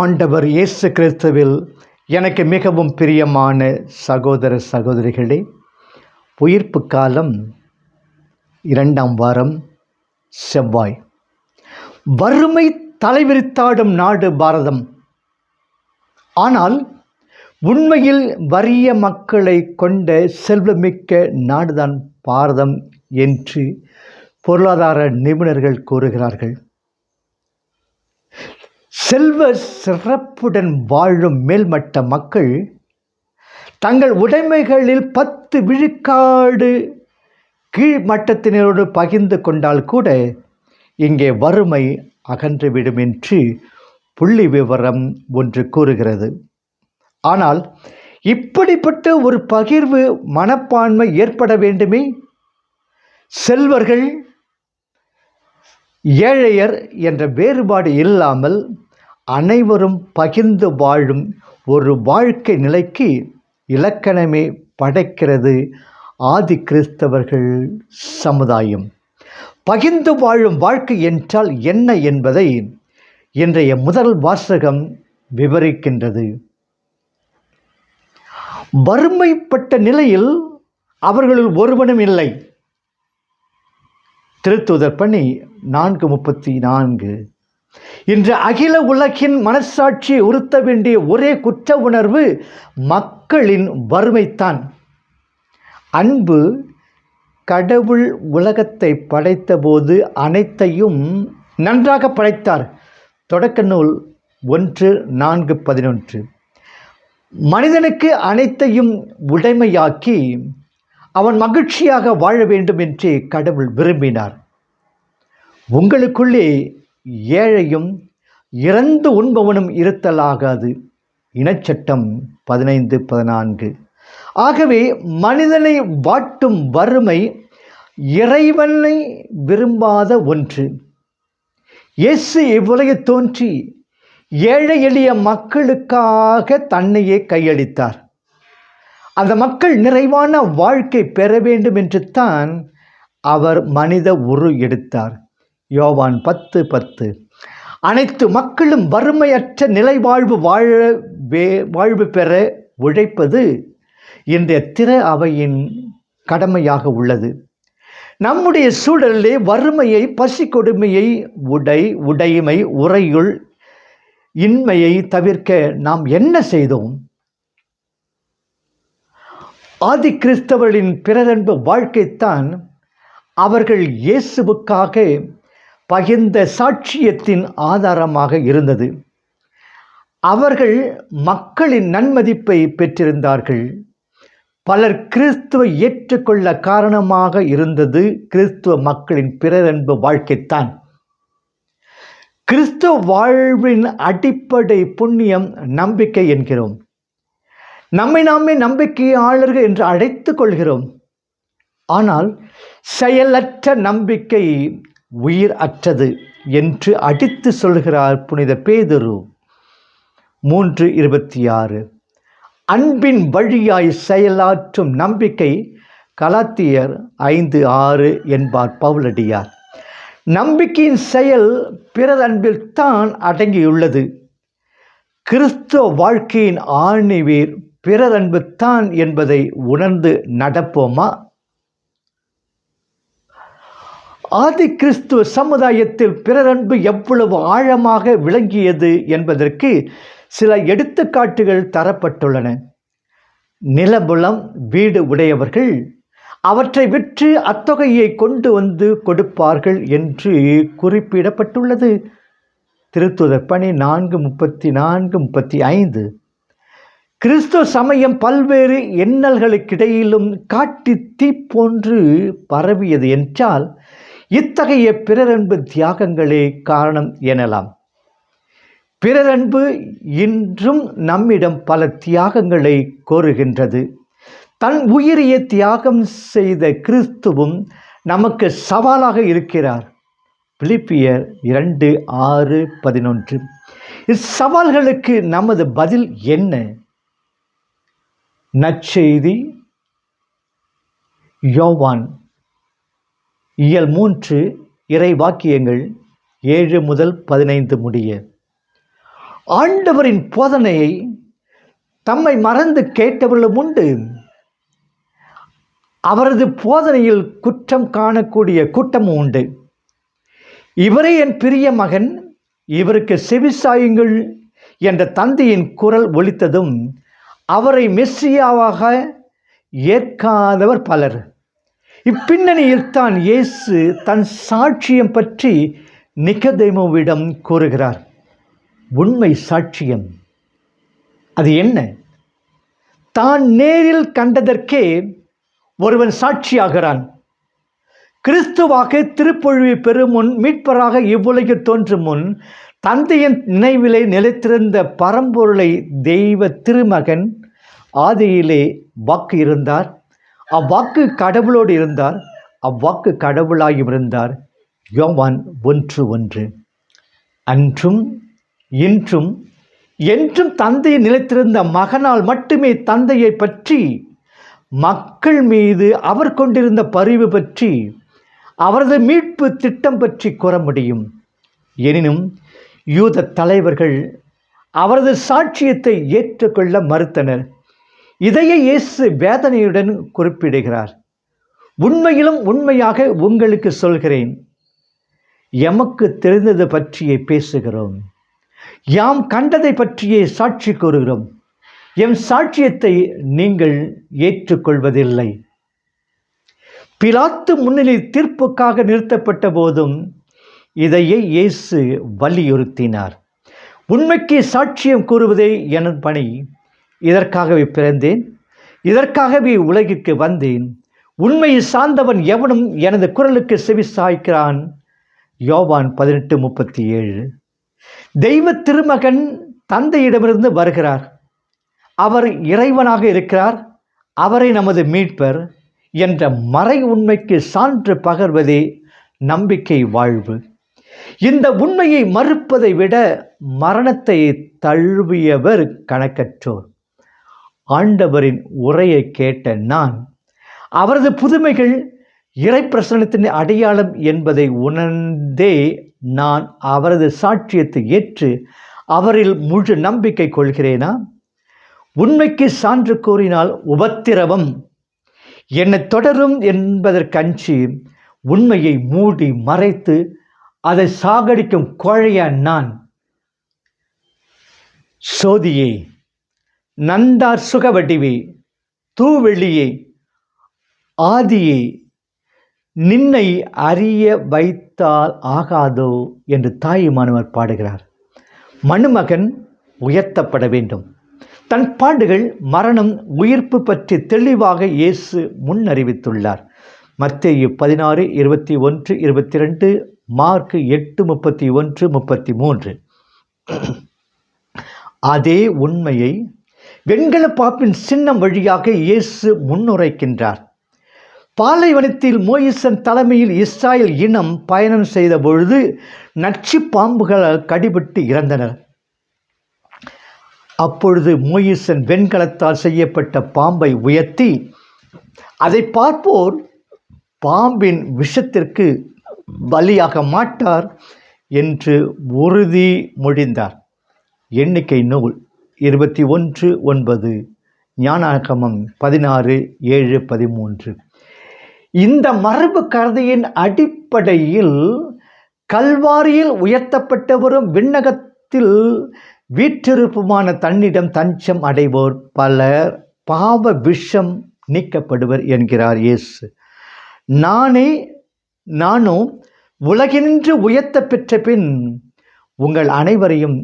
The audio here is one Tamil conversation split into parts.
ஆண்டவர் இயேசு கிறிஸ்துவில் எனக்கு மிகவும் பிரியமான சகோதர சகோதரிகளே உயிர்ப்பு காலம் இரண்டாம் வாரம் செவ்வாய். வறுமை தலைவிரித்தாடும் நாடு பாரதம். ஆனால் உண்மையில் வறிய மக்களை கொண்ட செல்வமிக்க நாடுதான் பாரதம் என்று பொருளாதார நிபுணர்கள் கூறுகிறார்கள். செல்வ சிறப்புடன் வாழும் மேல்மட்ட மக்கள் தங்கள் உடைமைகளில் பத்து விழுக்காடு கீழ்மட்டத்தினரோடு பகிர்ந்து கொண்டால் கூட இங்கே வறுமை அகன்றுவிடும் என்று புள்ளி விவரம் ஒன்று கூறுகிறது. ஆனால் இப்படிப்பட்ட ஒரு பகிர்வு மனப்பான்மை ஏற்பட வேண்டுமே? செல்வர்கள் ஏழையர் என்ற வேறுபாடு இல்லாமல் அனைவரும் பகிர்ந்து வாழும் ஒரு வாழ்க்கை நிலைக்கு இலக்கணமே படைக்கிறது ஆதி கிறிஸ்தவர்கள் சமுதாயம். பகிர்ந்து வாழும் வாழ்க்கை என்றால் என்ன என்பதை இன்றைய முதல் வாசகம் விவரிக்கின்றது. வறுமைப்பட்ட நிலையில் அவர்களில் ஒருவனும் இல்லை. திருத்துதர் பணி நான்கு முப்பத்தி நான்கு. இன்று அகில உலகின் மனசாட்சியை உறுத்த வேண்டிய ஒரே குற்ற உணர்வு மக்களின் வறுமைத்தான். அன்பு கடவுள் உலகத்தை படைத்தபோது அனைத்தையும் நன்றாக படைத்தார். தொடக்க நூல் ஒன்று நான்கு பதினொன்று. மனிதனுக்கு அனைத்தையும் உடைமையாக்கி அவன் மகிழ்ச்சியாக வாழ வேண்டும் என்று கடவுள் விரும்பினார். உங்களுக்குள்ளே ஏழையும் இறந்து உண்பவனும் இருத்தலாகாது. இனச்சட்டம் பதினைந்து பதினான்கு. ஆகவே மனிதனை வாட்டும் வறுமை இறைவனை விரும்பாத ஒன்று. இயேசு இவ்வுலகை தோன்றி ஏழை எளிய மக்களுக்காக தன்னையே கையளித்தார். அந்த மக்கள் நிறைவான வாழ்க்கை பெற வேண்டும் என்று தான் அவர் மனித உரு எடுத்தார். யோவான் பத்து பத்து. அனைத்து மக்களும் வறுமையற்ற நிலை வாழ்வு வாழ வே வாழ்வு பெற உழைப்பது இன்றைய திற அவையின் கடமையாக உள்ளது. நம்முடைய சூழலிலே வறுமையை பசி கொடுமையை உடை உடைமை உரையுள் இன்மையை தவிர்க்க நாம் என்ன செய்தோம்? ஆதி கிறிஸ்தவர்களின் பிறரன்பு வாழ்க்கைத்தான் அவர்கள் இயேசுவுக்காக பகிர்ந்த சாட்சியத்தின் ஆதாரமாக இருந்தது. அவர்கள் மக்களின் நன்மதிப்பை பெற்றிருந்தார்கள். பலர் கிறிஸ்துவை ஏற்றுக்கொள்ள காரணமாக இருந்தது கிறிஸ்துவ மக்களின் பிறரன்பு வாழ்க்கைத்தான். கிறிஸ்துவ வாழ்வின் அடிப்படை புண்ணியம் நம்பிக்கை என்கிறோம். நம்மை நாமே நம்பிக்கையாளர்கள் என்று அழைத்து கொள்கிறோம். ஆனால் செயலற்ற நம்பிக்கை உயிர் அற்றது என்று அடித்து சொல்கிறார் புனித பேதுரு. மூன்று இருபத்தி ஆறு அன்பின் வழியாய் செயலாற்றும் நம்பிக்கை கலாத்தியர் ஐந்து ஆறு என்பார் பவுலடியார். நம்பிக்கையின் செயல் பிறர் அன்பில் தான் அடங்கியுள்ளது. கிறிஸ்துவ வாழ்க்கையின் ஆணிவேர் பிறர் அன்பு தான் என்பதை உணர்ந்து நடப்போமா? ஆதி கிறிஸ்துவ சமுதாயத்தில் பிறரன்பு எவ்வளவு ஆழமாக விளங்கியது என்பதற்கு சில எடுத்துக்காட்டுகள் தரப்பட்டுள்ளன. நிலபுலம் வீடு உடையவர்கள் அவற்றை விற்று அத்தொகையை கொண்டு வந்து கொடுப்பார்கள் என்று குறிப்பிடப்பட்டுள்ளது. திருத்துதர் பணி நான்கு முப்பத்தி நான்கு முப்பத்தி ஐந்து. கிறிஸ்துவ சமயம் பல்வேறு எண்ணல்களுக்கிடையிலும் காட்டி தீ போன்று பரவியது என்றால் இத்தகைய பிறரன்பு தியாகங்களே காரணம் எனலாம். பிறரன்பு இன்றும் நம்மிடம் பல தியாகங்களை கோருகின்றது. தன் உயிரிய தியாகம் செய்த கிறிஸ்துவும் நமக்கு சவாலாக இருக்கிறார். பிலிப்பியர் இரண்டு ஆறு பதினொன்று. இச்சவால்களுக்கு நமது பதில் என்ன? நற்செய்தி யோவான் இயல் மூன்று இறை வாக்கியங்கள் ஏழு முதல் பதினைந்து முடிய. ஆண்டவரின் போதனையை தம்மை மறந்து கேட்டவர்களும் உண்டு. அவரது போதனையில் குற்றம் காணக்கூடிய கூட்டமும் உண்டு. இவரே என் பிரிய மகன் இவருக்கு செவிசாயுங்கள் என்ற தந்தையின் குரல் ஒலித்ததும் அவரை மெஸ்ஸியாவாக ஏற்காதவர் பலர். இப்பின்னணியில் தான் இயேசு தன் சாட்சியம் பற்றி நிகதேமுவிடம் கூறுகிறார். உண்மை சாட்சியம். அது என்ன? தான் நேரில் கண்டதற்கே ஒருவன் சாட்சியாகிறான். கிறிஸ்துவாக திருப்பொழிவை பெறும் முன் மீட்பராக இவ்வுலகில் தோன்றும் முன் தந்தையின் நினைவிலே நிலைத்திருந்த பரம்பொருளை தெய்வ திருமகன் ஆதியிலே வாக்கு இருந்தார். அவ்வாக்கு கடவுளோடு இருந்தார் அவ்வாக்கு கடவுளாயும் இருந்தார். யோவான் ஒன்று ஒன்று. அன்றும் இன்றும் என்றும் தந்தையை நிலைத்திருந்த மகனால் மட்டுமே தந்தையை பற்றி மக்கள் மீது அவர் கொண்டிருந்த பரிவு பற்றி அவரது மீட்பு திட்டம் பற்றி கூற முடியும். எனினும் யூத தலைவர்கள் அவரது சாட்சியத்தை ஏற்றுக்கொள்ள மறுத்தனர். இதையே இயேசு வேதனையுடன் குறிப்பிடுகிறார். உண்மையிலும் உண்மையாக உங்களுக்கு சொல்கிறேன். எமக்கு தெரிந்தது பற்றியே பேசுகிறோம். யாம் கண்டதை பற்றியே சாட்சி கூறுகிறோம். எம் சாட்சியத்தை நீங்கள் ஏற்றுக்கொள்வதில்லை. பிலாத்து முன்னிலை தீர்ப்புக்காக நிறுத்தப்பட்ட போதும் இதையே இயேசு வலியுறுத்தினார். உண்மைக்கு சாட்சியம் கூறுவதே என பணி. இதற்காகவே பிறந்தேன். இதற்காகவே உலகிற்கு வந்தேன். உண்மையை சார்ந்தவன் எவனும் எனது குரலுக்கு செவி சாய்க்கிறான். யோவான் பதினெட்டு முப்பத்தி ஏழு தெய்வ திருமகன் தந்தையிடமிருந்து வருகிறார். அவர் இறைவனாக இருக்கிறார். அவரை நமது மீட்பர் என்ற மறை உண்மைக்கு சான்று பகர்வதே நம்பிக்கை வாழ்வு. இந்த உண்மையை மறுப்பதை விட மரணத்தை தழுவியவர் கணக்கற்றோர். ஆண்டவரின் உரையை கேட்ட நான் அவரது புதுமைகள் இறைப்பிரசனத்தின் அடையாளம் என்பதை உணர்ந்தே நான் அவரது சாட்சியத்தை ஏற்று அவரில் முழு நம்பிக்கை கொள்கிறேனா? உண்மைக்கு சான்று கூறினால் உபத்திரவம். என்னை தொடரும் என்பதற்கஞ்சி உண்மையை மூடி மறைத்து அதை சாகடிக்கும் கோழைய நான்? சோதியே நந்தார் சுகவடிவே தூவெளியே ஆதியே நின்னை அறிய வைத்தால் ஆகாதோ என்று தாயுமானவர் பாடுகிறார். மணுமகன் உயர்த்தப்பட வேண்டும். தன் பாண்டுகள் மரணம் உயிர்ப்பு பற்றி தெளிவாக இயேசு முன் அறிவித்துள்ளார். மத்தேயு பதினாறு இருபத்தி ஒன்று இருபத்தி ரெண்டு மார்க் எட்டு முப்பத்தி ஒன்று முப்பத்தி மூன்று. அதே உண்மையை வெண்கல பாப்பின் சின்னம் வழியாக இயேசு முன்னுரைக்கின்றார். பாலைவனத்தில் மோயிசன் தலைமையில் இஸ்ராயல் இனம் பயணம் செய்த பொழுது நச்சு பாம்புகளால் கடிபட்டு இறந்தனர். அப்பொழுது மோயிசன் வெண்கலத்தால் செய்யப்பட்ட பாம்பை உயர்த்தி அதை பார்ப்போர் பாம்பின் விஷத்திற்கு பலியாக மாட்டார் என்று உறுதி மொழிந்தார். எண்ணிக்கை நூல். இருபத்தி ஒன்று ஒன்பது ஞானாகமம் பதினாறு ஏழு பதிமூன்று. இந்த மரபு கதையின் அடிப்படையில் கல்வாரியில் உயர்த்தப்பட்டவரும் விண்ணகத்தில் வீற்றிருப்புமான தன்னிடம் தஞ்சம் அடைவோர் பலர் பாவ விஷம் நீக்கப்படுவர் என்கிறார் இயேசு. நானே நானும் உலகினின்று உயர்த்த பெற்ற பின் உங்கள் அனைவரையும்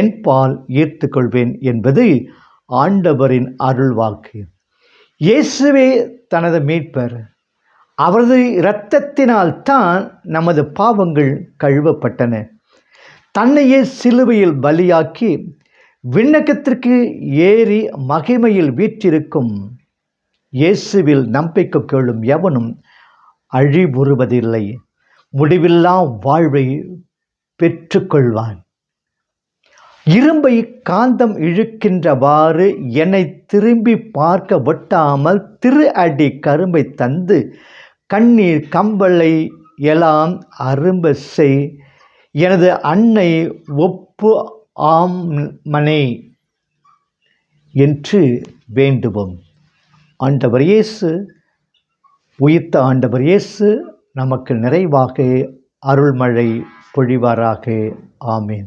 என் பால் ஈர்த்து கொள்வேன் என்பது ஆண்டவரின் அருள்வாக்கு இயேசுவே தனது மீட்பர். அவரது இரத்தத்தினால் தான் நமது பாவங்கள் கழுவப்பட்டன. தன்னையே சிலுவையில் பலியாக்கி விண்ணகத்திற்கு ஏறி மகிமையில் வீற்றிருக்கும் இயேசுவில் நம்பிக்கை கொள்ளும் எவனும் அழிவுறுவதில்லை. முடிவில்லா வாழ்வை பெற்றுக்கொள்வான். இரும்பை காந்தம் இழுக்கின்றவாறு என்னை திரும்பி பார்க்க ஒட்டாமல் திரு அடி கரும்பை தந்து கண்ணீர் கம்பளை எல்லாம் அரும்ப செய். எனது அன்னை ஒப்பு ஆம் மனை என்று வேண்டுவோம். ஆண்டவர் இயேசு உயிர்த்த ஆண்டவர் இயேசு நமக்கு நிறைவாக அருள்மழை पुड़ी बारा के आमीन।